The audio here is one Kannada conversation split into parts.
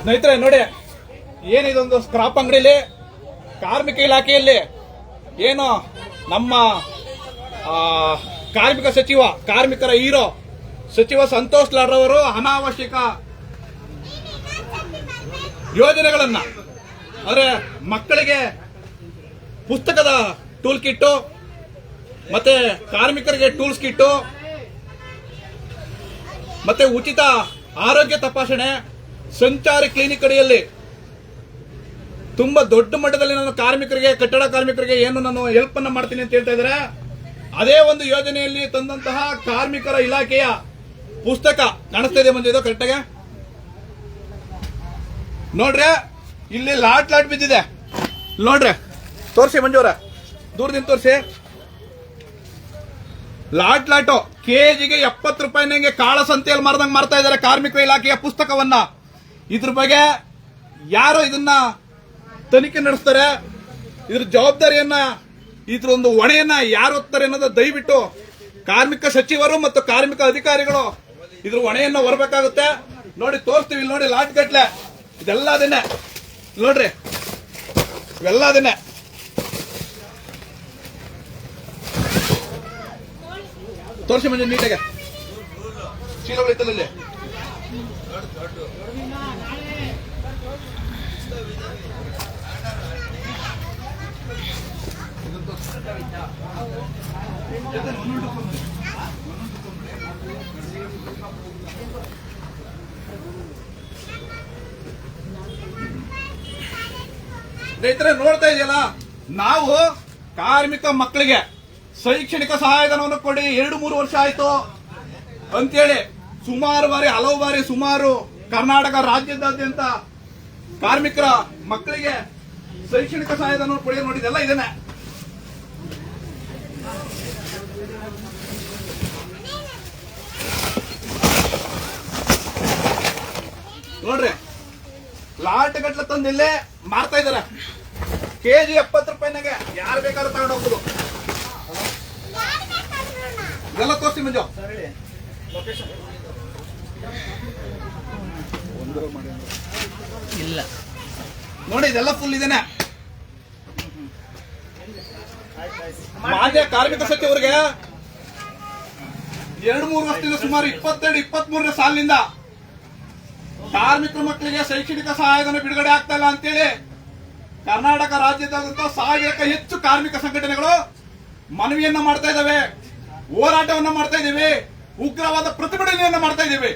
ಸ್ನೇಹಿತರೆ, ನೋಡಿ, ಏನಿದೊಂದು ಸ್ಕ್ರಾಪ್ ಅಂಗಡಿಲಿ, ಕಾರ್ಮಿಕ ಇಲಾಖೆಯಲ್ಲಿ ಏನು ನಮ್ಮ ಕಾರ್ಮಿಕ ಸಚಿವ, ಕಾರ್ಮಿಕರ ಹೀರೋ ಸಚಿವ ಸಂತೋಷ್ ಲಾಡ್ ಅವರು ಅನಾವಶ್ಯಕ ಯೋಜನೆಗಳನ್ನ, ಅಂದ್ರೆ ಮಕ್ಕಳಿಗೆ ಪುಸ್ತಕದ ಟೂಲ್ ಕಿಟ್ಟು ಮತ್ತೆ ಕಾರ್ಮಿಕರಿಗೆ ಟೂಲ್ಸ್ ಕಿಟ್ಟು ಮತ್ತೆ ಉಚಿತ ಆರೋಗ್ಯ ತಪಾಸಣೆ ಸಂಚಾರಿ ಕ್ಲಿನಿಕ್ ಅಡಿಯಲ್ಲಿ ತುಂಬಾ ದೊಡ್ಡ ಮಟ್ಟದಲ್ಲಿ ನಾನು ಕಾರ್ಮಿಕರಿಗೆ, ಕಟ್ಟಡ ಕಾರ್ಮಿಕರಿಗೆ ಏನು ನಾನು ಹೆಲ್ಪ್ ಅನ್ನ ಮಾಡ್ತೀನಿ ಅಂತ ಹೇಳ್ತಾ ಇದ್ದಾರೆ? ಅದೇ ಒಂದು ಯೋಜನೆಯಲ್ಲಿ ತಂದಂತಹ ಕಾರ್ಮಿಕರ ಇಲಾಖೆಯ ಪುಸ್ತಕ ಕಾಣಿಸ್ತಾ ಇದೆ ಮುಂದೆ ಇದು ಕರೆಕ್ಟಾಗೆ ನೋಡ್ರಿ, ಇಲ್ಲಿ ಲಾಟ್ ಲಾಟ್ ಬಿದ್ದಿದೆ. ನೋಡ್ರಿ, ತೋರಿಸಿ ಮಂಜೂರ ದೂರದಿಂದ ತೋರಿಸಿ. ಲಾಟ್ ಲಾಟು, ಕೆಜಿಗೆ ಎಪ್ಪತ್ತು ರೂಪಾಯಿನಂಗೆ ಕಾಳ ಸಂತೆಯಲ್ಲಿ ಮಾರ್ದಂಗ್ ಮಾರ್ತಾ ಇದ್ದಾರೆ ಕಾರ್ಮಿಕ ಇಲಾಖೆಯ ಪುಸ್ತಕವನ್ನ. ಇದ್ರ ಬಗ್ಗೆ ಯಾರು ಇದನ್ನ ತನಿಖೆ ನಡೆಸ್ತಾರೆ, ಇದ್ರ ಜವಾಬ್ದಾರಿಯನ್ನ, ಇದ್ರ ಒಂದು ಹೊಣೆಯನ್ನ ಯಾರು ಹೊತ್ತಾರೆ ಅನ್ನೋದು ದಯವಿಟ್ಟು ಕಾರ್ಮಿಕ ಸಚಿವರು ಮತ್ತು ಕಾರ್ಮಿಕ ಅಧಿಕಾರಿಗಳು ಇದ್ರ ಹೊಣೆಯನ್ನ ಹೊರಬೇಕಾಗುತ್ತೆ. ನೋಡಿ ತೋರಿಸ್ತೀವಿ ಇಲ್ಲಿ ನೋಡಿ ಲಾಟ್ ಗಟ್ಲೆ. ಇದೆಲ್ಲ ಅದನ್ನೇ ನೋಡ್ರಿ. ಇವೆಲ್ಲ ಅದನ್ನೇ ತೋರಿಸಿ ಮಂಜು ನೀಟಾಗೆ. ಚೀಲಗಳು ಸ್ನೇಹಿತರೆ ನೋಡ್ತಾ ಇದೆಯಲ್ಲ? ನಾವು ಕಾರ್ಮಿಕ ಮಕ್ಕಳಿಗೆ ಶೈಕ್ಷಣಿಕ ಸಹಾಯಧನವನ್ನು ಕೊಡಿ. ಎರಡು ಮೂರು ವರ್ಷ ಆಯ್ತು. ಅಂತೇಳಿ ಸುಮಾರು ಬಾರಿ ಹಲವು ಬಾರಿ ಸುಮಾರು ಕರ್ನಾಟಕ ರಾಜ್ಯದಾದ್ಯಂತ ಕಾರ್ಮಿಕರ ಮಕ್ಕಳಿಗೆ ಶೈಕ್ಷಣಿಕ ಸಹಾಯಧನ ಕೊಡಿ ನೋಡಿದೆಲ್ಲ ಇದನ್ನೇ. ನೋಡ್ರಿ ಲಾಟ್ ಗಟ್ಲೆ ತಂದು ಇಲ್ಲೇ ಮಾರ್ತಾ ಇದಾರೆ ಕೆಜಿ ಎಪ್ಪತ್ತು ರೂಪಾಯಿನಾಗೆ ಯಾರು ಬೇಕಾದ್ರೂ ತಗೊಂಡು ಹೋಗ್ಬೋದು. ಎಲ್ಲ ತೋರಿಸಿ ಮಂಜು. ಇಲ್ಲ. ನೋಡಿ, ಇದೆಲ್ಲ ಫುಲ್ ಇದೇನೆ. ಮಾನ್ಯ ಕಾರ್ಮಿಕ ಸಚಿವರಿಗೆ ಎರಡು ಮೂರು ವರ್ಷದಿಂದ ಸುಮಾರು ಇಪ್ಪತ್ತೆರಡು ಇಪ್ಪತ್ತ್ ಮೂರನೇ ಸಾಲಿನಿಂದ ಕಾರ್ಮಿಕರ ಮಕ್ಕಳಿಗೆ ಶೈಕ್ಷಣಿಕ ಸಹಾಯಧನ ಬಿಡುಗಡೆ ಆಗ್ತಾ ಇಲ್ಲ ಅಂತೇಳಿ ಕರ್ನಾಟಕ ರಾಜ್ಯದಾದ್ಯಂತ ಸಾವಿರಕ್ಕ ಹೆಚ್ಚು ಕಾರ್ಮಿಕ ಸಂಘಟನೆಗಳು ಮನವಿಯನ್ನ ಮಾಡ್ತಾ ಇದ್ದಾವೆ. ಹೋರಾಟವನ್ನ ಮಾಡ್ತಾ ಇದ್ದೀವಿ. ಉಗ್ರವಾದ ಪ್ರತಿಭಟನೆಯನ್ನ ಮಾಡ್ತಾ ಇದ್ದೀವಿ.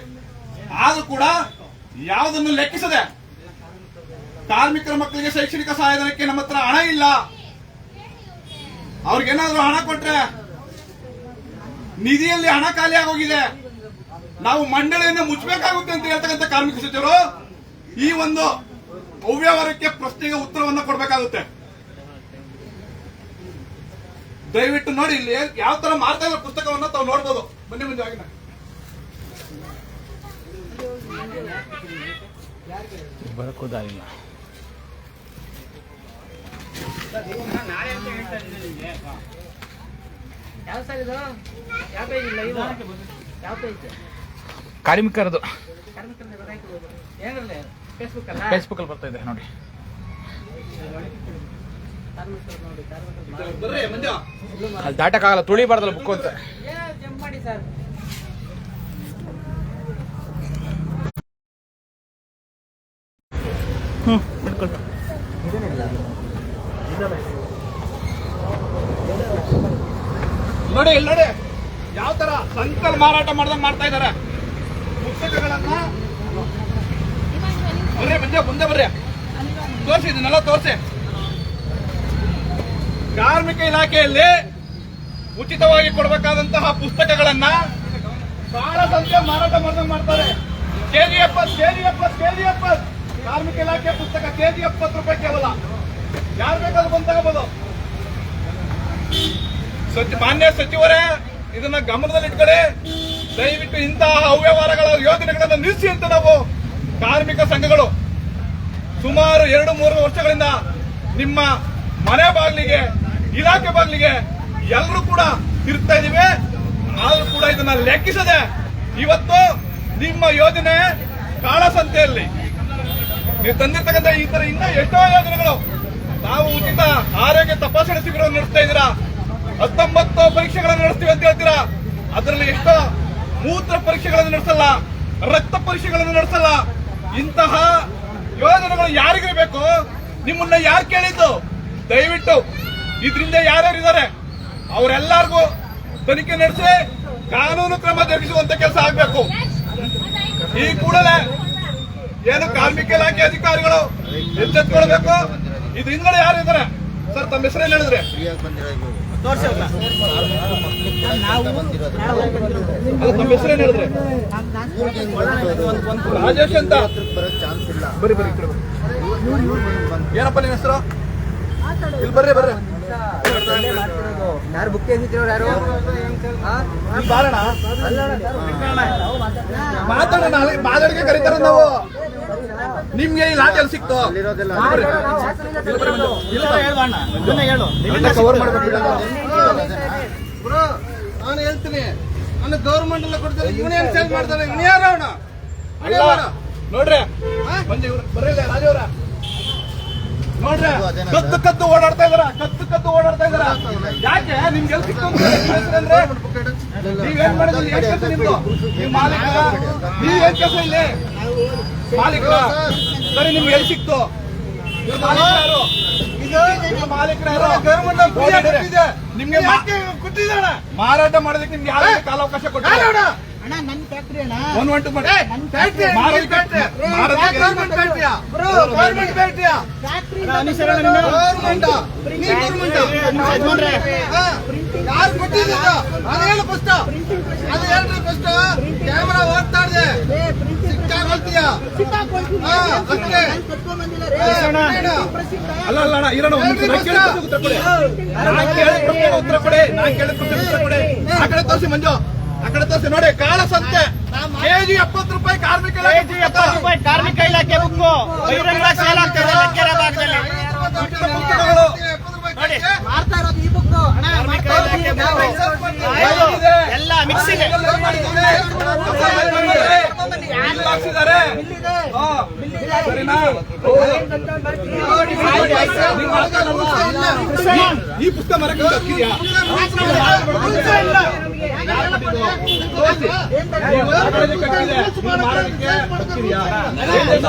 ಆದ್ರೂ ಕೂಡ ಯಾವುದನ್ನು ಲೆಕ್ಕಿಸದೆ ಕಾರ್ಮಿಕರ ಮಕ್ಕಳಿಗೆ ಶೈಕ್ಷಣಿಕ ಸಹಾಯಧನಕ್ಕೆ ನಮ್ಮ ಹತ್ರ ಹಣ ಇಲ್ಲ. ಅವ್ರಿಗೇನಾದ್ರೂ ಹಣ ಕೊಟ್ರೆ ನಿಧಿಯಲ್ಲಿ ಹಣ ಖಾಲಿ ಆಗೋಗಿದೆ. ನಾವು ಮಂಡಳಿಯನ್ನು ಮುಚ್ಚಬೇಕಾಗುತ್ತೆ ಅಂತ ಹೇಳ್ತಕ್ಕಂಥ ಕಾರ್ಮಿಕ ಸಚಿವರು ಈ ಒಂದು ಅವ್ಯವಹಾರಕ್ಕೆ ಪ್ರಶ್ನೆಗೆ ಉತ್ತರವನ್ನು ಕೊಡಬೇಕಾಗುತ್ತೆ. ದಯವಿಟ್ಟು ನೋಡಿ ಇಲ್ಲಿ ಯಾವ ತರ ಮಾರ್ತಾ ಇರೋ ಪುಸ್ತಕವನ್ನ ತಾವು ನೋಡ್ಬೋದು. ಬನ್ನಿ ಮುಂದೆ ಆಗಿನ ಬರಕೋದಾಗಿಲ್ಲ ಯಾವ ಸರ್ ಇದು ಯಾವ ಪೇಜ್ ಇಲ್ಲ ಇದು ಯಾವ ಪೇಜ್ ಕಾರ್ಮಿಕರದು. ಕಾರ್ಮಿಕರನ್ನ ಗೊತ್ತಾಯ್ತು ಏನಿರಲಿ ಫೇಸ್ಬುಕ್ ಅಲ್ಲ ಫೇಸ್ಬುಕ್ ಅಲ್ಲಿ ಬರ್ತಾ ಇದೆ, ನೋಡಿ. ಅಲ್ಲಿ ದಾಟಕ್ಕಾಗಲ್ಲ, ತುಳಿಬಾರ್ದಲ್ಲ ಬುಕ್ ಅಂತ. ಜಂಪ್ ನೋಡಿ ಇಲ್ಲಿ ನೋಡಿ ಯಾವ ತರ ಸಂಕಲ್ ಮಾರಾಟ ಮಾಡ್ದಂಗೆ ಮಾಡ್ತಾ ಇದ್ದಾರೆ ಪುಸ್ತಕಗಳನ್ನ ಬರ್ರಿ ಮುಂದೆ ಮುಂದೆ ಬರ್ರಿ. ತೋರಿಸಿ, ಇದನ್ನೆಲ್ಲ ತೋರಿಸಿ. ಕಾರ್ಮಿಕ ಇಲಾಖೆಯಲ್ಲಿ ಉಚಿತವಾಗಿ ಕೊಡಬೇಕಾದಂತಹ ಪುಸ್ತಕಗಳನ್ನ ಬಹಳ ಸಂಖ್ಯೆ ಮಾರಾಟ ಮಾಡ್ದಂಗ್ ಮಾಡ್ತಾರೆ. ಕೆಜಿ ಎಪ್ಪತ್ತು ಕೆಜಿ ಎಪ್ಪತ್ತು ಕೆಜಿ ಎಪ್ಪತ್ತು ಕಾರ್ಮಿಕ ಇಲಾಖೆ ಪುಸ್ತಕ ಕೆಜಿ ಎಪ್ಪತ್ತು ರೂಪಾಯಿ ಕೇವಲ. ಯಾರು ಬೇಕಾದ್ರೂ ಬಂದು ತಗೋಬಹುದು ಸಚಿ, ಮಾನ್ಯ ಸಚಿವರೇ, ಇದನ್ನ ಗಮನದಲ್ಲಿ ಇಟ್ಕೊಳ್ಳಿ. ದಯವಿಟ್ಟು ಇಂತಹ ಅವ್ಯವಹಾರಗಳ ಯೋಜನೆಗಳನ್ನು ನಿಲ್ಲಿಸಿ ಅಂತ ನಾವು ಕಾರ್ಮಿಕ ಸಂಘಗಳು ಸುಮಾರು ಎರಡು ಮೂರು ವರ್ಷಗಳಿಂದ ನಿಮ್ಮ ಮನೆ ಬಾಗಿಲಿಗೆ, ಇಲಾಖೆ ಬಾಗಿಲಿಗೆ ಎಲ್ಲರೂ ಕೂಡ ತಿರ್ತಾ ಇದೀವಿ. ಆದ್ರೂ ಕೂಡ ಇದನ್ನ ಲೆಕ್ಕಿಸದೆ ಇವತ್ತು ನಿಮ್ಮ ಯೋಜನೆ ಕಾಳಸಂತೆಯಲ್ಲಿ. ನೀವು ತಂದಿರ್ತಕ್ಕಂಥ ಈ ತರ ಇನ್ನ ಎಷ್ಟೋ ಯೋಜನೆಗಳು. ನಾವು ಉಚಿತ ಆರೋಗ್ಯ ತಪಾಸಣೆ ಶಿಬಿರ ನಡೆಸ್ತಾ ಇದ್ದೀರಾ? ಹತ್ತೊಂಬತ್ತು ಪರೀಕ್ಷೆಗಳನ್ನು ನಡೆಸ್ತೀವಿ ಅಂತ ಹೇಳ್ತೀರಾ? ಅದರಲ್ಲಿ ಎಷ್ಟೋ ಮೂತ್ರ ಪರೀಕ್ಷೆಗಳನ್ನು ನಡೆಸಲ್ಲ, ರಕ್ತ ಪರೀಕ್ಷೆಗಳನ್ನು ನಡೆಸಲ್ಲ. ಇಂತಹ ಯೋಜನೆಗಳು ಯಾರಿಗಿರ್ಬೇಕು? ಬೇಕು ನಿಮ್ಮನ್ನ ಯಾರು ಕೇಳಿದ್ದು? ದಯವಿಟ್ಟು ಇದರಿಂದ ಯಾರ್ಯಾರು ಇದ್ದಾರೆ? ಅವರೆಲ್ಲರಿಗೂ ತನಿಖೆ ನಡೆಸಿ, ಕಾನೂನು ಕ್ರಮ ಜರುಗಿಸುವಂತ ಕೆಲಸ ಆಗಬೇಕು. ಈ ಕೂಡಲೇ ಏನು ಕಾರ್ಮಿಕ ಇಲಾಖೆ ಅಧಿಕಾರಿಗಳು ಎಚ್ಚೆತ್ಕೊಳ್ಬೇಕು? ಇದು ಹಿಂದ್ಗಡೆ ಯಾರು ಇದ್ದಾರೆ? ಸರ್ ತಮ್ಮ ಹೆಸರೇನು ಹೇಳಿದ್ರೆ? ತಮ್ಮ ಹೆಸರೇನು ಹೇಳಿದ್ರೆ? ರಾಜೇಶ್ ಅಂತ. ಬರೀ ಬರೀ. ಏನಪ್ಪ ನಿಮ್ಮ ಹೆಸರು? ಇಲ್ಲಿ ಬರ್ರಿ ಬರ್ರಿ. ಯಾರು ಬುಕ್ ಹೆಂಗಿದ್ರು ಯಾರು? ಬಾರಣ ಮಾತಾಡೋಣ ಮಾತಾಡಿಗೆ ಕರೀತಾರ ನಾವು. ನಿಮ್ಗೆ ಈ ಲಾಟೆಲ್ ಸಿಕ್ತು? ನಾನು ಹೇಳ್ತೀನಿ. ನನ್ನ ಗೌರ್ಮೆಂಟ್ ಎಲ್ಲ ಕೊಡ್ತಾರೆ ಇವನೇನ್ ಚೇಂಜ್ ಮಾಡ್ತಾನೆ ಇವನು ಯಾರು ಅವನು? ಅಲ್ಲ ನೋಡ್ರಿ. ಬಂದಿ ಇವ್ರು ರಾಜವ್ರ ಇಲ್ಲಿ, ನೋಡ್ರಿ. ಕತ್ತು ಕತ್ತು ಓಡಾಡ್ತಾ ಇದಾರ ಕತ್ತು ಕತ್ತು ಓಡಾಡ್ತಾ ಇದಾರ. ಯಾಕೆ? ನಿಮ್ಗೆ ಎಲ್ಲಿ ಸಿಕ್ತು ನೀವೇನ್ ಮಾಡಿದ್ರಿ? ಏನ್ ಕೆಲಸ ನಿಮ್ದು? ನೀವು ಮಾಲೀಕ ನೀವ್ ಏನ್ ಕೆಲಸ ಇಲ್ಲಿ? ಮಾಲೀಕ ಸರಿ ನಿಮ್ಗೆ ಎಲ್ಲಿ ಸಿಕ್ತು? ಮಾಲೀಕರ ಮಾಲೀಕರು ಮಾಲೀಕರು ನಿಮ್ಗೆ ಮಾರಾಟ ಮಾಡೋದಕ್ಕೆ ನಿಮ್ಗೆ ಯಾರು ಕಾಲಾವಕಾಶ ಕೊಟ್ಟಿಲ್ಲ ಅಣ್ಣ ನನ್ನ ಫ್ಯಾಕ್ಟ್ರಿ ಅಣ್ಣ. ಒನ್ ಒನ್ ಟು ಯಾರು? ಕೊಟ್ಟಿದ್ದು ಅದು ಹೇಳು ಫಸ್ಟ್ ಅದು ಹೇಳ್ರಿ ಫಸ್ಟ್ ಕ್ಯಾಮರಾ ಓಡ್ತಾ ಇದೆ. ಸಿಕ್ಕಾಕೊಳ್ತೀಯ? ಅಷ್ಟೇ. ಅಲ್ಲ ಇರೋಣ ಉತ್ತರ ಕೊಡಿ. ನಾನು ಕೇಳಿದ ಉತ್ತರ ಕೊಡಿ ನಾನ್ ಕೇಳಿದ ಉತ್ತರ ಕೊಡಿ. ಆ ಕಡೆ ತೋರಿಸಿ ಮಂಜು. ಆ ಕಡೆ ತೋರಿಸಿ ನೋಡಿ ಕಾಳ ಸಂತೆ. ಕೆಜಿ ಎಪ್ಪತ್ತು ರೂಪಾಯಿ ಕಾರ್ಮಿಕ ಕೆಜಿ ಎಪ್ಪತ್ತು ರೂಪಾಯಿ ಕಾರ್ಮಿಕ ಇಲಾಖೆ ಬುಕ್ಕು. ಬಹಿರಂಗ ಸೇಲ್ ಆಗ್ತದೆ ಲಕ್ಕೆರ ಭಾಗದಲ್ಲಿ. ನೋಡಿ ಇರೋದು ಈ ಬುಕ್? ಎಲ್ಲ ಮಿಕ್ಸ್ ಇದೆ ಹಾಕ್ಸಿದ್ದಾರೆ. ಸರಿನಾ ಈ- ಪುಸ್ತಕ ಮರಕ್ಕೆ ಹಾಕಿದ್ಯಾ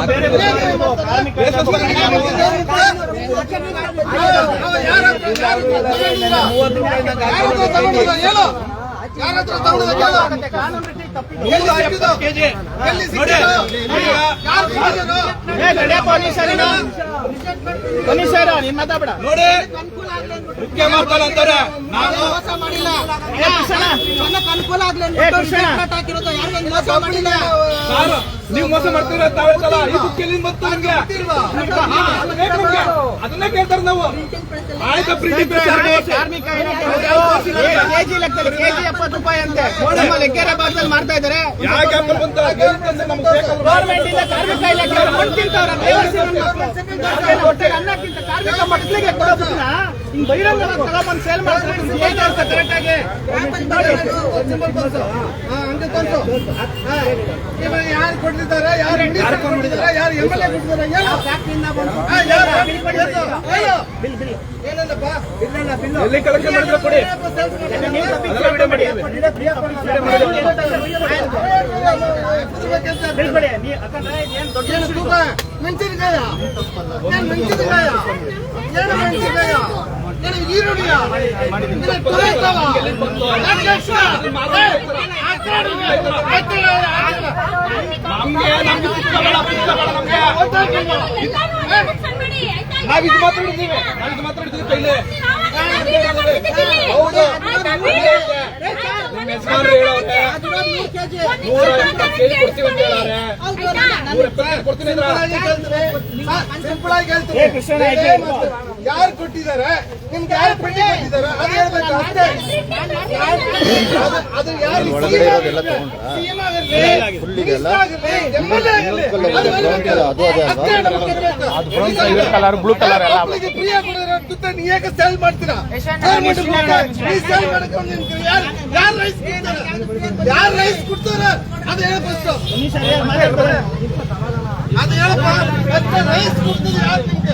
ಬೇರೆ ಯಾರತ್ರ ತಗೊಂಡಿದ್ದ ಕೇಳು. ನೂರ ಎಪ್ಪತ್ತು ಕೆಜಿ ಎಲ್ಲಿ ಸಿಕ್ಕಿದ್ದು? ಯಾರು ಕೊಟ್ಟಿದ್ದು? ನೀನ್ ಮಾತಾಡ ನೋಡಿ ಮುಖ್ಯ ಮಾಡ್ತಾರೆ ಅಂತಾರೆ ನಾನು ಮೋಸ ಮಾಡಿಲ್ಲ ಜನಕ್ಕೆ ಅನುಕೂಲ ಆಗ್ಲಿ ಹಾಕಿರೋದು ಮೋಸ ಮಾಡಿಲ್ಲ ನೀವು ಮೋಸ ಮಾಡ್ತೀರ ತಾವೇತಲ್ಲ ಈ ಬುಕ್ ಎಲ್ಲಿಂದ ಬಂತು ನಿಮ್ಗೆ ಹಾ, ಅದು ಬೇಕು ನಿಮ್ಗೆ. ಅದನ್ನೇ ಕೇಳ್ತಾರೆ ನಾವು ಆಯ್ತು ಪ್ರಿಂಟಿಂಗ್ ಪ್ರೆಸ್ ಯಾರಿಗೆ? ಕಾರ್ಮಿಕ ಕೆಜಿ ಲೆಕ್ಕದಲ್ಲಿ ಕೆಜಿ ಎಪ್ಪತ್ತು ರೂಪಾಯಿ ಅಂತೆ ನಮ್ಮ ಲೆಕ್ಕೇರ ಭಾಗದಲ್ಲಿ ಮಾಡ್ತಾ ಇದ್ದಾರೆ ಯಾಕೆ ನಮ್ಗೆ ಕಾರ್ಮಿಕ ಅನ್ನಕ್ಕಿಂತ ಸೇಲ್ ಅನ್ಸುತ್ತೆ ಕರೆಕ್ಟ್ ಆಗಿ. ಯಾರು ಯಾರು ಮೆಣಸಿನಕಾಯ ಮೆಣಸಿನಕಾಯ ಏನು ಮೆಣಸಿನಕಾಯ ಏನು ಈರುಳ್ಳಿಯ ಏನು ಟೊಮೆಟೊವ? ಯಾಕೆ ಎಷ್ಟು? ಏ, ಹಾಕ್ತಾರೆ. ಹಾಕ್ತಾರೆ. ನಮ್ಗೆ ನಮ್ಗೆ ಪುಸ್ತಕ ಬೇಡ, ಪುಸ್ತಕ ಬೇಡ ನಮ್ಗೆ ನಾವ್ ಇದು ಮಾತಾಡಿದ್ದೀವಿ ನಾವ್ ಇದು ಮಾತಾಡಿದ್ದೀವಿ ಕೈಲಿ ಹೌದು ಕೊಡ್ತೀನಿ ಸಿಂಪಲ್ ಆಗಿ ಹೇಳ್ತೀನಿ ಯಾರು ಕೊಟ್ಟಿದ್ದಾರೆ? ನಿಮ್ಗೆ ಯಾರು ಪಟ್ಟಿ ಕೊಟ್ಟಿದ್ದಾರೆ? ಅದು ಹೇಳ್ಬೇಕು ಅಷ್ಟೇ. ಅದು- ಯಾರು ಒಳಗಡೆ ಇರೋದೆಲ್ಲ ಆಗಿರ್ಲಿ, ಅದು. ಅದು ಅದೇ ಅಲ್ವಾ? ಅಷ್ಟೇ ನಮ್ಗೆ ಬೇಕು. ಅದು brown colour colour blue colour ಎಲ್ಲ ಮಕ್ಕಳಿಗೆ ಫ್ರೀ ಆಗಿ ಕೊಡೋದ್ರ ದುಡ್ಡು ನೀ ಮಾಡ್ತೀರಾ? ನೀ ಸೇಲ್ ಮಾಡ್ಕೊಂಡು ನಿಮ್ಗೆ ಯಾರು ಯಾರು ರೈಸ್ ಕೊಡ್ತಾರೆ ಯಾರು ರೈಸ್ ಕೊಡ್ತಾರೆ? ಅದು ಹೇಳು ಅದು ಹೇಳಪ್ಪ. ರೈಸ್ ಕೊಡ್ತದೆ ಯಾರು ನಿಮ್ಗೆ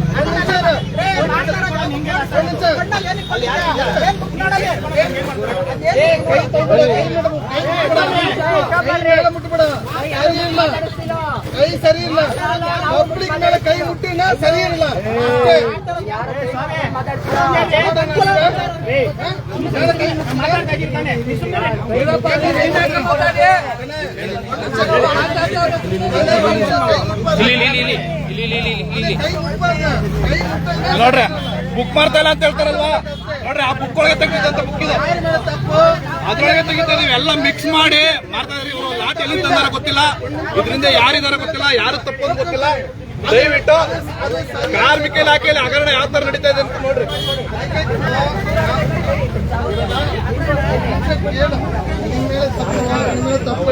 ಕೈ. ಸರಿ ಇಲ್ಲ. ಪಬ್ಲಿಕ್ ಮೇಲೆ ಕೈ ಮುಟ್ಟಿನ ಸರಿ ಇಲ್ಲ. ನೋಡ್ರಿ ಬುಕ್ ಮಾಡ್ತಾ ಇಲ್ಲ ಅಂತ ಹೇಳ್ತಾರಲ್ವಾ? ನೋಡ್ರಿ ಆ ಬುಕ್ ಒಳಗೆ ತೆಗಿದಂತ ಬುಕ್ ಇದೆ. ಅದ್ರೊಳಗೆ ತೆಗಿತಾ ಇದೀವಿ ಎಲ್ಲ ಮಿಕ್ಸ್ ಮಾಡಿ ಮಾಡ್ತಾ ಇದ್ರಿ ಇವರು ಲಾಟ್ ಎಲ್ಲಿ ತಂದಾರ ಗೊತ್ತಿಲ್ಲ. ಇದರಿಂದ ಯಾರಿದಾರ ಗೊತ್ತಿಲ್ಲ ಯಾರು ತಪ್ಪು ಅಂತ ಗೊತ್ತಿಲ್ಲ. ದಯವಿಟ್ಟು ಕಾರ್ಮಿಕ ಇಲಾಖೆಯಲ್ಲಿ ಹಗರಣ ಯಾವ ತರ ನಡೀತಾ ಇದೆ ಅಂತ ನೋಡ್ರಿ. ತಪ್ಪು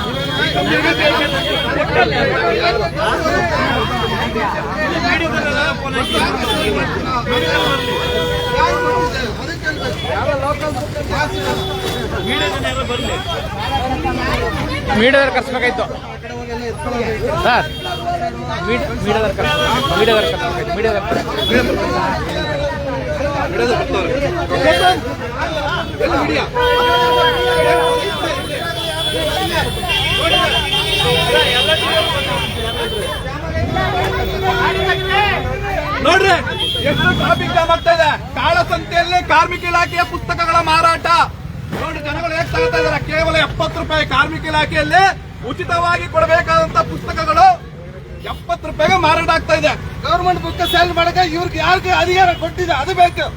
ಮೀಡಿಯಾದವ್ರು ಕರ್ಸ್ಬೇಕಾಯ್ತು. ಸರ್ ಮೀಡಿಯಾದವ್ರು ಕರ್ಸ್ ಮೀಡಿಯಾದವ್ರು ಕರ್ಸ್ಬೇಕಾಯ್ತು ಮೀಡಿಯಾದವ್ರು ಬಿಡೋದು ಎಲ್ಲ ಮೀಡಿಯಾ ನೋಡ್ರಿ, ಎಷ್ಟು ಟ್ರಾಫಿಕ್ ಜಾಮ್ ಆಗ್ತಾ ಇದೆ. ಕಾಳಸಂತೆಯಲ್ಲಿ ಕಾರ್ಮಿಕ ಇಲಾಖೆಯ ಪುಸ್ತಕಗಳ ಮಾರಾಟ. ನೋಡ್ರಿ, ಜನಗಳು ಹೇಗ್ ತಗೋತಾ ಇದಾರೆ ಕೇವಲ ಎಪ್ಪತ್ತು ರೂಪಾಯಿ ಕಾರ್ಮಿಕ ಇಲಾಖೆಯಲ್ಲಿ ಉಚಿತವಾಗಿ ಕೊಡಬೇಕಾದಂತ ಪುಸ್ತಕಗಳು ಎಪ್ಪತ್ತು ರೂಪಾಯಿಗೆ ಮಾರಾಟ ಆಗ್ತಾ ಇದೆ. ಗವರ್ಮೆಂಟ್ ಬುಕ್ ಸೇಲ್ ಮಾಡಕ್ಕೆ ಇವ್ರಿಗೆ ಯಾರಿಗೆ ಅಧಿಕಾರ ಕೊಟ್ಟಿದೆ? ಅದು ಬೇಕು.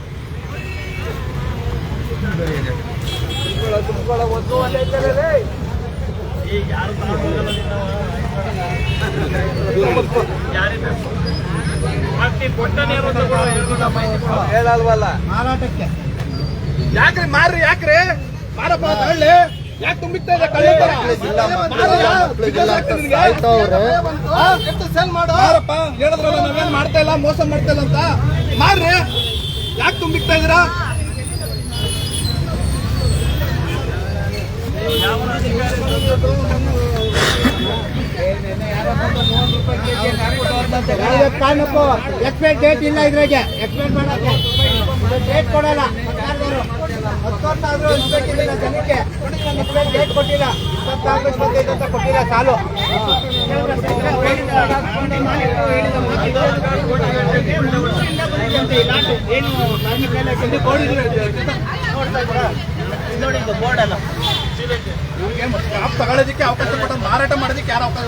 ಹೇಳಲ್ವಲ್ಲ? ಮಾರಾಟಕ್ಕೆ. ಯಾಕ್ರಿ ಮಾರ್ರಿ ಯಾಕ್ರಿ? ಮಾರಪ್ಪ ಹಳ್ಳಿ ಹೇಳಿ ಯಾಕೆ ತುಂಬಿಕ್ತಾ ಇದೆ ಎಷ್ಟು ಸೇಲ್ ಮಾಡು. ಹೇಳಿದ್ರಲ್ಲ ನಾವೇನ್ ಮಾಡ್ತಾ ಇಲ್ಲ ಮೋಸ ಮಾಡ್ತಾ ಇಲ್ಲ ಅಂತ? ಮಾರ್ರಿ ಯಾಕೆ ತುಂಬಿಕ್ತಾ ಇದೀರಾ ಕಾರಣಕ್ಕೂ ಎಕ್ಸ್ಪೈರ್ ಡೇಟ್ ಇಲ್ಲ ಇದ್ರಾಗೆ ಎಕ್ಸ್ಪೈರ್ ಮಾಡಕ್ಕೆ ಡೇಟ್ ಕೊಡಲ್ಲ ಸರ್ಕಾರದವರು ಹತ್ತೊಂದಾದ್ರೂ ಜನಕ್ಕೆ ಎಕ್ಸ್ಪೈರ್ ಡೇಟ್ ಕೊಟ್ಟಿಲ್ಲ ಇಪ್ಪತ್ತಾರು ಇಪ್ಪತ್ತೈದು ಅಂತ ಕೊಟ್ಟಿಲ್ಲ ಸಾಲು ಏನು ಕಾರ್ಮಿಕ ಬೋರ್ಡ್ ಅಲ್ಲ. ಜಾಬ್ ತಗೊಳ್ಳೋದಕ್ಕೆ ಅವಕಾಶ ಕೊಟ್ಟ ಮಾರಾಟ ಮಾಡೋದಕ್ಕೆ ಯಾರು ಅವಕಾಶ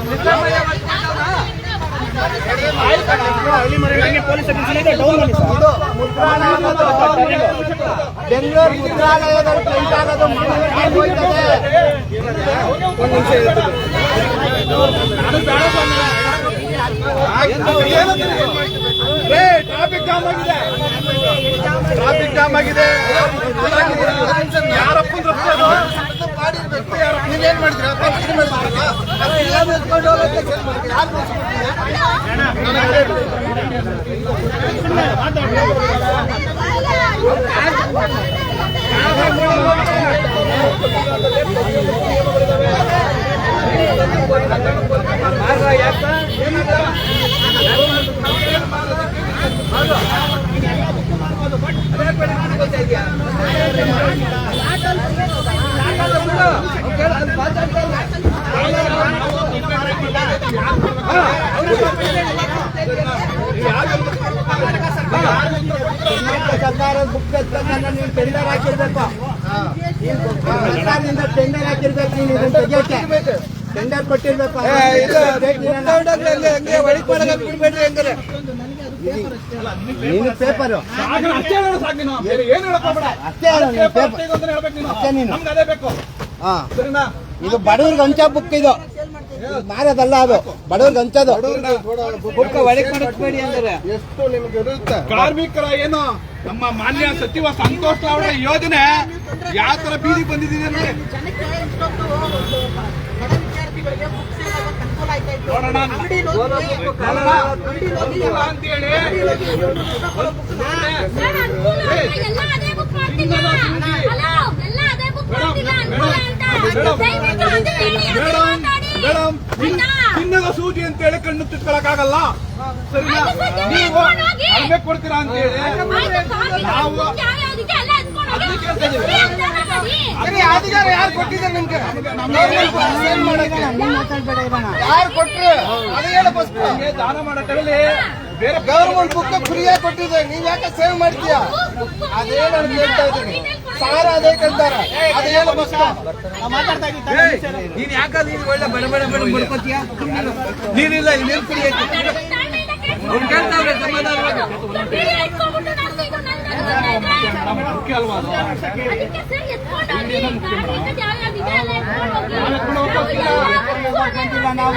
ಬೆಂಗಳೂರು ಮುದ್ರಾಲಯದಲ್ಲಿ ಪ್ರಿಂಟ್ ಆಗೋದು ಟ್ರಾಫಿಕ್ ಜಾಮ್ ಆಗಿದೆ. ಟ್ರಾಫಿಕ್ ಜಾಮ್ ಆಗಿದೆ. ಯಾರಪ್ಪ ಅದು ನೀವೇನ್ ಮಾಡಿದ್ರ ಪಕ್ಷಿ ಮಾಡಿದ್ರಲ್ಲ ಅದು ಯಾರು ಎತ್ಕೊಂಡು ಹೋಗಕ್ಕೆ ಸೇಲ್ ಮಾಡಿದ್ರು? ಯಾರು ಮುಚ್ಚಿಬಿಟ್ಟಿದೆ? ಯಾರು ಸರ್ಕಾರ ಬುಕ್ ಎತ್ತಂದ್ರೆ ನೀವು ಟೆಂಡರ್ ಹಾಕಿರ್ಬೇಕು ಸರ್ಕಾರದಿಂದ ಟೆಂಡರ್ ಹಾಕಿರ್ಬೇಕು ನೀನು ಇದನ್ನ ಟೆಂಡರ್ ಕೊಟ್ಟಿರ್ಬೇಕು ಸಾಕು, ಅಷ್ಟೇ ಹೇಳು ನೀನು. ಅಷ್ಟೇ ಹೇಳು ಪೇಪರ್. ಅಷ್ಟೇ ನೀನು. ಇದು ಬಡವ್ರ ಹಂಚ ಬುಕ್ ಇದು. ಮಾರದಲ್ಲ ಅದು. ಬಡವ್ರ ಹಂಚೋದು. ಬುಕ್ ಒಳಗೆ ಮಾಡಿಸ್ಬೇಡಿ ಅಂದ್ರೆ. ಎಷ್ಟು ನಿಮ್ಗೆ ಇರುತ್ತೆ? ಕಾರ್ಮಿಕರ ಏನು? ನಮ್ಮ ಮಾನ್ಯ ಸಚಿವ ಸಂತೋಷ್ ಅವರ ಯೋಜನೆ. ಯಾವ ತರ ಬೀದಿ ಬಂದಿದೆ ನೋಡಿ ನೋಡೋಣ. ನೋಡೋಣ. ಅನುಕೂಲ ಅಂತೇಳಿ. ಸರ್, ಅನುಕೂಲ ಎಲ್ಲ ಅದೇ book ಮಾಡ್ತಿಲ್ಲ. ಹಲೋ, ಚಿನ್ನದ ಸೂಜಿ ಅಂತ. ಹೇಳಿ, ಮೇಡಮ್. ಮೇಡಮ್ ಕಣ್ಣು ತಿಟ್ಕೊಳಕ್ಕಾಗಲ್ಲ ಸರಿನಾ ನೀವು ಕಡಿಮೆ ಕೊಡ್ತೀರಾ ಅಂತ ಹೇಳಿ. ನಾವು. ಅಧಿಕಾರ ಯಾರು ಕೊಟ್ಟಿದ್ದಾರೆ ನಿಮ್ಗೆ? ಯಾರು ಕೊಟ್ರು? ಅದೇ ಹೇಳ ಫಸ್ಟ್. ನಮ್ಗೆ ದಾನ ಮಾಡೋ ಗವರ್ಮೆಂಟ್ ಬುಕ್ ಫ್ರೀಯಾಗಿ ಕೊಟ್ಟಿದೆ ನೀವ್ ಯಾಕೆ ಸೇವ್ ಮಾಡ್ತೀಯಾ ಅದೇ ನಾನು ಕೇಳ್ತಾ ಇದ್ದೀನಿ ಸಾರ ಅದೇ ಕಂತಾರ ಅದೇನು ನೀನ್ ಯಾಕೆ ನೀನ್ ಒಳ್ಳೆ ಬಡ ಬಡ ಬಡ ಬಡ್ಕೋತೀಯ ನೀನಿಲ್ಲ ಇನ್ನೇನ್ ಫ್ರೀ ಐತಿ ಅವ್ರು ಕೇಳ್ತಾವ್ರೆ ಸಮಾಧಾನವಾಗಿ. ಮುಖ್ಯ ಅಲ್ವಾ ನಾವು.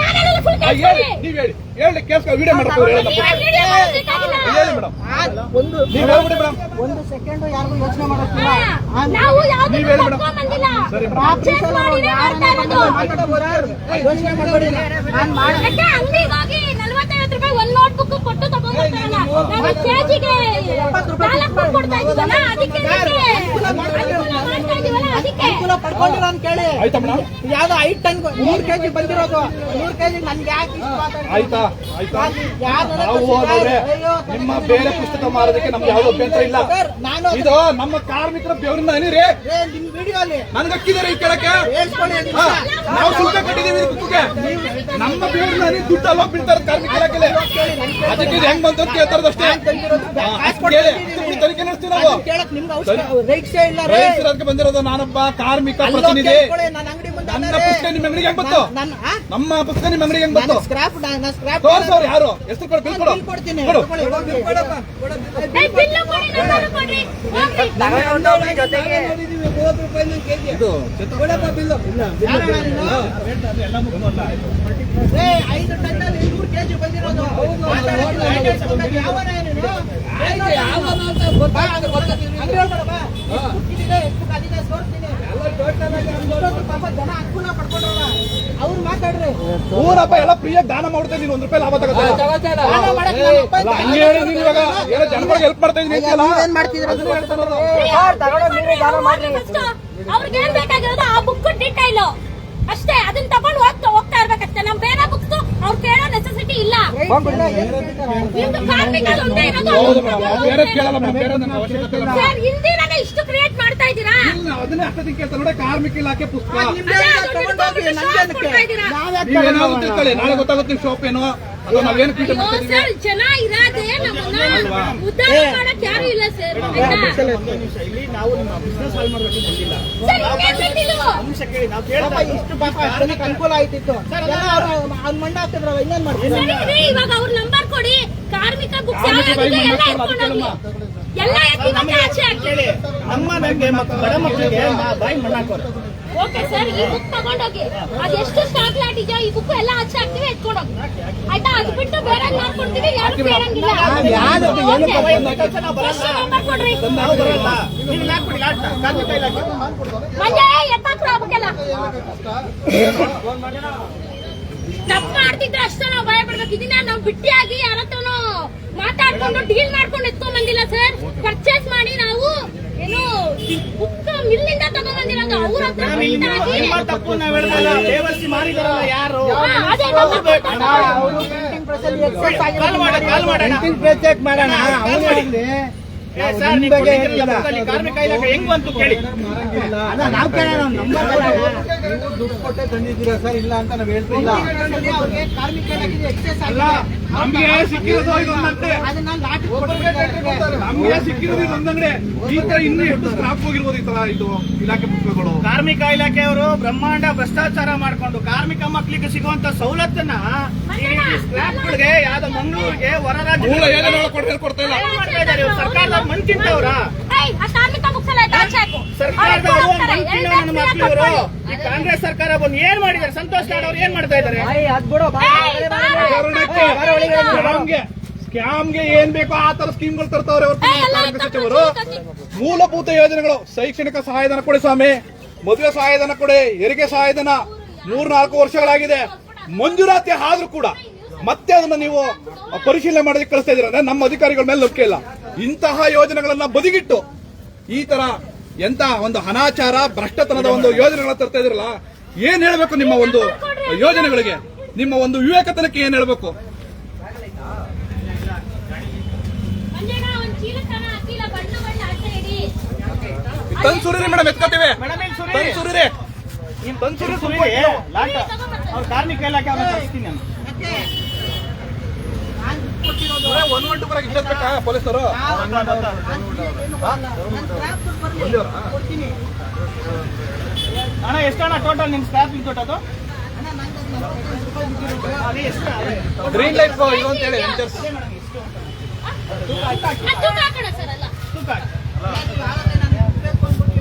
ನೀವು. ಹೇಳಿ ಹೇಳಿ ಕೇಳಿಸ್ಕೊ ವಿಡಿಯೋ. ಹೇಳಿ ಮೇಡಮ್ ಒಂದು ನೀವ್ ಹೇಳ್ಬಿಡಿ ಮೇಡಮ್ ಒಂದು ಸೆಕೆಂಡ್ ಯಾರಿಗೂ ಯೋಚನೆ ಮಾಡೋಕ್ಕಿಲ್ಲ ನಾವು ಯಾವ್ದು ನೀವ್ ಹೇಳಿ ಮೇಡಮ್. ಬಂದಿಲ್ಲ. ಸರಿ Check ಮಾಡಿನೇ ಮಾಡ್ತಾ ಇರೋದು. ಯೋಚನೆ ಮಾಡಬೇಡಿ ನಾನು ಮಾಡ ಯಾಕೆ ಹೋಗಿ ನಲ್ವತ್ತೈವತ್ತು ರೂಪಾಯಿ ಒಂದ್ ನೋಟ್ ಬುಕ್ ಕೊಟ್ಟು ತಗೊಂಡ್ಬರ್ತಾರಲ್ಲ? ನಾವು ಕೆಜಿಗೆ ನಾಲ್ಕು ಬುಕ್ ಕೊಡ್ತಾ ಇದೀವಲ್ಲ ಅದಕ್ಕೆ ಇದಕ್ಕೆ ಅನುಕೂಲ ಮಾಡ್ತಾ ಇದೀವಲ್ಲ ಅದಕ್ಕೆ. ಅನುಕೂಲ ಪಡ್ಕೊಂಡಿಲ್ಲ ಅಂತ ಕೇಳಿ. ಆಯ್ತಾ ಮೇಡಮ್? ಯಾವ್ದೋ ಐದು ಟನ್ ನೂರು ಕೆಜಿ ಬಂದಿರೋದು. ನೂರ್ ಕೆಜಿ ನನ್ಗೆ ಯಾಕೆ? ಆಯ್ತಾ ಆಯ್ತಾ. ಯಾವ್ದು ನಾವು ಹೋದ್ರೆ ನಿಮ್ಮ ಬೇರೆ ಪುಸ್ತಕ ಮಾರೋದಕ್ಕೆ ನಮ್ಗೆ ಯಾವ್ದು ಅಭ್ಯಂತರ ಇಲ್ಲ. ಸರ್, ನಾನು ಇದು ನಮ್ಮ ಕಾರ್ಮಿಕರ ಬೆವರಿಂದ ಏನಿರಿ ರೀ ಏ, ನಿಮ್ ವಿಡಿಯೋ ಅಲ್ಲಿ ನನ್ಗೆ ಅಕ್ಕಿದಾರೆ ಈ ಕೆಳಕ್ಕೆ. ನಾವು ಶುಲ್ಕ ಕಟ್ಟಿದೀವಿ ನಮ್ಮ ಬೆವರಿನ ಹನಿ ದುಡ್ಡು ಅಲ್ಲ ಬೀಳ್ತಾರೆ ಕಾರ್ಮಿಕ ಅದಕ್ಕೆ ಇದು ಹೆಂಗ್ ಬಂತು ಅಂತ ಕೇಳ್ತಾರದು ಅಷ್ಟೇ ತನಿಖೆ ನಡೆಸ್ತೀವಿ ನಾವು. ರೈತರಿಗೆ ಬಂದಿರೋದು ನಾನೊಬ್ಬ ಕಾರ್ಮಿಕ ಪ್ರತಿನಿಧಿ. ನನ್ನ. ಪುಸ್ತಕ ನಿಮ್ಮ ಅಂಗಡಿಗೆ ಹೆಂಗ್ ಬಂತು? ನಮ್ಮ ಪುಸ್ತಕ ನಿಮ್ಮ ಅಂಗಡಿಗೆ ಹೆಂಗ್ ಬಂತು? ತೋರಿಸೋರು ಸ್ಕ್ರಾಪ್ ಸ್ಕ್ರಾಪ್ ಯಾರು? ಎಷ್ಟು ಕೊಡು ಬಿಲ್ ಕೊಡು. ಬಿಲ್ ಐದು ಟನ್ನಲ್ಲಿ ಊರಪ್ಪ ಎಲ್ಲ ಫ್ರೀಯಾಗಿ ದಾನ ಮಾಡ್ತಾ ಇದೀನಿ ಒಂದ್ ರೂಪಾಯಿ ಲಾಭ ಹಂಗೆ ಹೇಳಿ ನೀನು ಇವಾಗ. ಎಲ್ಲ ಜನಗಳಿಗೆ ಹೆಲ್ಪ್ ಮಾಡ್ತಾ ಇದೀನಿ ಇರೋದು. ಅವ್ರಿಗೆ ಏನ್ ಬೇಕಾಗಿರೋದು ಆ ಬುಕ್ ಡೀಟೈಲ್ ಅಷ್ಟೇ ಅದನ್ನ ತಗೊಂಡು ಹೋಗ್ತಾ ಹೋಗ್ತಾ ಇರ್ಬೇಕಷ್ಟೇ. ನಮ್ ಬೇರೆ ಬುಕ್ಸ್ ಅವ್ರು ಕೇಳೋ ನೆಸೆಸಿಟಿ ಇಲ್ಲ. ನಿಮ್ದು ಕಾರ್ಮಿಕರು ಒಂದೇ ಇರೋದು. ಸರ್ ಹಿಂದಿನಾಗ ಇಷ್ಟು ಕ್ರಿಯೇಟ್ ಮಾಡ್ತಾ ಇದ್ದೀರಾ? ಕಾರ್ಮಿಕ ಇಲಾಖೆ ಪುಸ್ತಕ. ನಾಳೆ ಗೊತ್ತಾಗುತ್ತೆ ಶಾಪ್ ಏನು. ಜನ ಇರೋದೇ ನಮ್ಮನ್ನ ಉದ್ಧಾರ ಮಾಡಕ್ ಯಾರು ಇಲ್ಲ ಸರ್ ಆಯ್ತಾ? ಸರ್ ಇನ್ನೇನ್ ಬಂದಿದ್ದು? ಪಾಪ ಇಷ್ಟು ಪಾಪ ಜನಕ್ಕೆ ಅನುಕೂಲ ಆಯ್ತಿತ್ತು. ಜನ ಅವ್ರು ಅವ್ನ ಮಂಡ ಇನ್ನೇನ್ ಇವಾಗ ಅವ್ರ ನಂಬರ್ ಕೊಡಿ. ಕಾರ್ಮಿಕ ಎಲ್ಲ ಆಚೆ ಹಾಕಿ. ನಮ್ಮ ಮಕ್ಕಳು ಬಡ ಮಕ್ಕಳಿಗೆ ಬಾಯಿ ಮಣ್ಣಾಕೋರು ಓಕೆ ಸರ್ ಈ ಬುಕ್ ತಗೊಂಡೋಗಿ. ಅದೆಷ್ಟು ಸ್ಟಾಕ್ ಲಾಟ್ ಇದೆಯೋ ಈ ಬುಕ್ ಎಲ್ಲ ಆಚೆ ಹಾಕ್ತೀವಿ ಎತ್ಕೊಂಡೋಗಿ. ಆಯ್ತಾ? ಅದು ಬಿಟ್ಟು ಬೇರೆ ಮಾಡ್ಕೊಡ್ತೀವಿ ಯಾರು ಕೇಳಂಗಿಲ್ಲ. Question number ಕೊಡ್ರಿ. ಮಂಜೆ ಎತ್ತಾಕ್ರು ಆಗ್ಬೇಕಲ್ಲ ತಪ್ಪು ಮಾಡ್ತಿದ್ರೆ ಅಷ್ಟೇ ನಾವು ಭಯ ಪಡ್ಬೇಕು. ಇದನ್ನ ನಾವು ಬಿಟ್ಟಿಯಾಗಿ ಯಾರ ಹತ್ರನೂ ಮಾತಾಡ್ಕೊಂಡು ಡೀಲ್ ಮಾಡ್ಕೊಂಡು ಎತ್ಕೊಂಡ್ ಬಂದಿಲ್ಲ ಸರ್ ಪರ್ಚೇಸ್ ಮಾಡಿ ನಾವು ಏನು ಬುಕ್ ಮಿಲ್ಲಿಂದ ತಗೊಂಡ್ಬಂದಿರೋದು ಅವ್ರ ಹತ್ರ ಬಿಟ್ಟಾಗಿ ನಿಮ್ಮ ತಪ್ಪು ನಾವ್ ಹೇಳ್ದಲ್ಲ. ದೇವಸ್ಥಿ ಮಾರಿದಾರಲ್ಲ ಯಾರು? ಹಾ, ಅದೇ ನಮ್ಮ ತಪ್ಪು. ಕಾಲ್ ಮಾಡ ಕಾಲ್ ಮಾಡೋಣ. ಚೆಕ್ ಮಾಡೋಣ. ದುಡ್ಡು ಕೊಟ್ಟೆ ತಂದಿದ್ದೀರಾ ಸರ್ ಇಲ್ಲ ಅಂತ ನಾವ್ ಹೇಳ್ತಿಲ್ಲ. ಅಲ್ಲ ನಮ್ಗೆ ಸಿಕ್ಕಿರೋದು ಇದೊಂದಂತೆ ನಮ್ಗೆ ಸಿಕ್ಕಿರೋದು ಇದೊಂದಂಗಡೆ ಈ ತರ ಇನ್ನೂ ಎಷ್ಟು ಸ್ಕ್ರಾಪ್ ಹೋಗಿರ್ಬೋದು ಈ ತರ ಇದು ಇಲಾಖೆ ಪುಸ್ತಕಗಳು ಕಾರ್ಮಿಕ ಇಲಾಖೆಯವರು ಬ್ರಹ್ಮಾಂಡ ಭ್ರಷ್ಟಾಚಾರ ಮಾಡ್ಕೊಂಡು ಕಾರ್ಮಿಕ ಮಕ್ಕಳಿಗೆ ಸಿಗುವಂತ ಸವಲತ್ತನ್ನ ಸ್ಕ್ರಾಪ್ಗಳಿಗೆ ಯಾವ್ದೋ ಮಂಗಳೂರಿಗೆ ಹೊರ ರಾಜ್ಯ ಕೊಡ್ತಾ ಇಲ್ಲ. ಸರ್ಕಾರದ ಮಣ್ ತಿಂತವ್ರ ಸರ್ಕಾರದ ಕಾಂಗ್ರೆಸ್ ಸರ್ಕಾರ ಬಂದು ಏನ್ ಮಾಡಿದ್ದಾರೆ? ಸಂತೋಷ್ ಲಾಡ್ ಅವ್ರು ಏನ್ ಮಾಡ್ತಾ ಬಾರೋ. ಸ್ಕ್ಯಾಮ್ಗೆ ಸ್ಕ್ಯಾಮ್ಗೆ ಏನ್ ಬೇಕೋ ಆ ತರ ಸ್ಕೀಮ್ಗಳು ತರ್ತಾವ್ರೆ ಕಾಂಗ್ರೆಸ್ ಸಚಿವರು. ಮೂಲಭೂತ ಯೋಜನೆಗಳು ಶೈಕ್ಷಣಿಕ ಸಹಾಯಧನ ಕೊಡಿ ಸ್ವಾಮಿ. ಮದುವೆ ಸಹಾಯಧನ ಕೊಡಿ ಹೆರಿಗೆ ಸಹಾಯಧನ. ಮೂರ್ ನಾಲ್ಕು ವರ್ಷಗಳಾಗಿದೆ. ಮಂಜೂರಾತಿ ಆದ್ರೂ ಕೂಡ ಮತ್ತೆ ಅದನ್ನ ನೀವು ಪರಿಶೀಲನೆ ಮಾಡೋದಕ್ಕೆ ಕಳಿಸ್ತಾ ಇದೀರ ನಮ್ಮ ಅಧಿಕಾರಿಗಳ ಮೇಲೆ ನಂಬಿಕೆ ಇಲ್ಲ. ಇಂತಹ ಯೋಜನೆಗಳನ್ನ ಬದಿಗಿಟ್ಟು ಈ ತರ ಎಂತ ಒಂದು ಅನಾಚಾರ ಭ್ರಷ್ಟತನದ ಒಂದು ಯೋಜನೆಗಳನ್ನ ತರ್ತಾ ಇದ್ರಲ್ಲ ಏನ್ ಹೇಳ್ಬೇಕು ನಿಮ್ಮ ಒಂದು ಯೋಜನೆಗಳಿಗೆ? ನಿಮ್ಮ ಒಂದು ವಿವೇಕತನಕ್ಕೆ ಏನ್ ಹೇಳ್ಬೇಕು? ತನ್ಸೂರಿ ಮೇಡಮ್ ಎತ್ಕೋತೀವಿ. ತನ್ಸೂರಿ ಇಲ್ಲಿ ಸುರಿ. ತಂದ್ ಸುರಿರಿ. ನಿಮ್ ಬಂದ್ಸೂರು ಸುರಿ ಲಾಟ ಅವ್ರ ಕಾರ್ಮಿಕ ಇಲಾಖೆ ಬರಕ್ ಇಷ್ಟಬೇಕಾ ಪೊಲೀಸರು? ಅಣ್ಣ ಎಷ್ಟಣ್ಣ ಟೋಟಲ್ ನಿಮ್ ಸ್ಟಾಫ್ ಟೋಟಲ್ ಅದೇ ಎಷ್ಟು ಗ್ರೀನ್ ಲೈಟ್ ಇದು ಅಂತ ಹೇಳಿ ಎಂಟರ್ಸ್ ತೂಕ ಹಾಕೋಣ ಸರ್ ಅಲ್ಲ. ತೂಕ.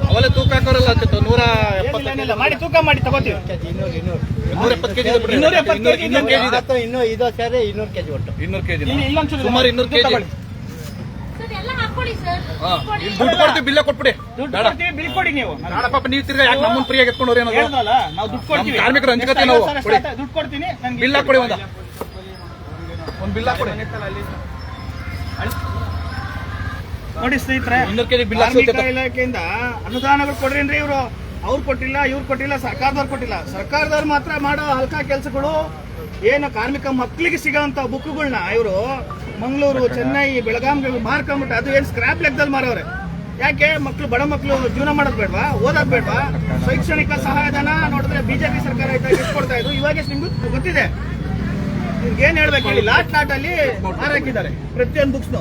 ಅವಲೇ ತೂಕ ಹಾಕೋರಲ್ಲ ಅನ್ಸುತ್ತೆ ನೂರ. ಮಾಡಿ ತೂಕ ಮಾಡಿ ತಗೋತೀವಿ. ಎಪ್ಪತ್ತು ಕೆಜಿ ಇನ್ನೂರ ಎಪ್ಪತ್ತು ಕೆಜಿ ಇದೆ. ಇನ್ನೂರು ಕೆಜಿ ಇದೆ ಇನ್ನು ಇದು ಸೇರಿ ಇನ್ನೂರು ಕೆಜಿ ಒಟ್ಟು. ಇನ್ನೂರು ಕೆಜಿ ಸುಮಾರು ಇನ್ನೂರು ದುಡ್ಡು ಕೆಜಿ. ತಗೊಳ್ಳಿ. ಸರ್ ಎಲ್ಲ ಹಾಕೊಳ್ಳಿ ಸರ್. ಹಾ. ಕೊಡಿ. ಇಲ್ಲಿ ದುಡ್ಡು ಕೊಡ್ತೀವಿ ಬಿಲ್ಲ ಕೊಟ್ಬಿಡಿ ದುಡ್ಡು ಬಿಲ್ ಕೊಡಿ ನೀವು. ಪಾಪ ನೀವು ತಿರ್ಗಾ ಯಾಕೆ ನಮ್ಮನ್ನ ಫ್ರೀಯಾಗಿ ಎತ್ಕೊಂಡವ್ರು ಏನದು? ಹೇಳ್ದಲ್ಲ ನಾವು ದುಡ್ಡು ಕೊಡ್ತೀವಿ. ಕಾರ್ಮಿಕರು ಕಾರ್ಮಿಕರ ನಾವು. ದುಡ್ಡು ಕೊಡ್ತೀನಿ. ಬಿಲ್ಲ ಬಿಲ್ ಕೊಡಿ ಒಂದು. ಒಂದ್ ಬಿಲ್ಲ ಕೊಡಿ ನೋಡಿ ಸ್ನೇಹಿತರೆ ಕಾರ್ಮಿಕ ಇಲಾಖೆಯಿಂದ ಅನುದಾನಗಳು ಕೊಡ್ರೇನ್ರಿ ಇವರು? ಅವ್ರು ಕೊಟ್ಟಿಲ್ಲ ಇವ್ರು ಕೊಟ್ಟಿಲ್ಲ ಸರ್ಕಾರದವ್ರು ಕೊಟ್ಟಿಲ್ಲ. ಸರ್ಕಾರದವ್ರು ಮಾತ್ರ ಮಾಡೋ ಹಲ್ಕ ಕೆಲಸಗಳು ಏನು ಕಾರ್ಮಿಕ ಮಕ್ಕಳಿಗೆ ಸಿಗೋಂತ ಬುಕ್ಗಳನ್ನ ಇವರು ಮಂಗಳೂರು ಚೆನ್ನೈ ಬೆಳಗಾಂಗೆ ಮಾರ್ಕೊಂಬಿಟ್ಟು ಅದು ಏನು ಸ್ಕ್ರಾಪ್ ಲೆಕ್ಕದಲ್ಲಿ ಮಾರವ್ರೆ ಯಾಕೆ ಮಕ್ಕಳು ಬಡ ಮಕ್ಕಳು ಜೀವನ ಮಾಡೋದು ಬೇಡವಾ ಓದೋದು ಬೇಡವಾ ಶೈಕ್ಷಣಿಕ ಸಹಾಯಧನ ನೋಡಿದ್ರೆ ಬಿಜೆಪಿ ಸರ್ಕಾರ ಇದ್ದಾಗ ಎಷ್ಟು ಕೊಡ್ತಾ ಇದ್ರು. ಇವಾಗ ನಿಮ್ಗೆ ಗೊತ್ತಿದೆ? ನಿಮ್ಗೆ ಏನ್ ಹೇಳ್ಬೇಕು ಹೇಳಿ? ಲಾಟ್ ಲಾಟ್ ಅಲ್ಲಿ ಮಾರಾಕಿದ್ದಾರೆ. ಪ್ರತಿಯೊಂದು ಬುಕ್ಸ್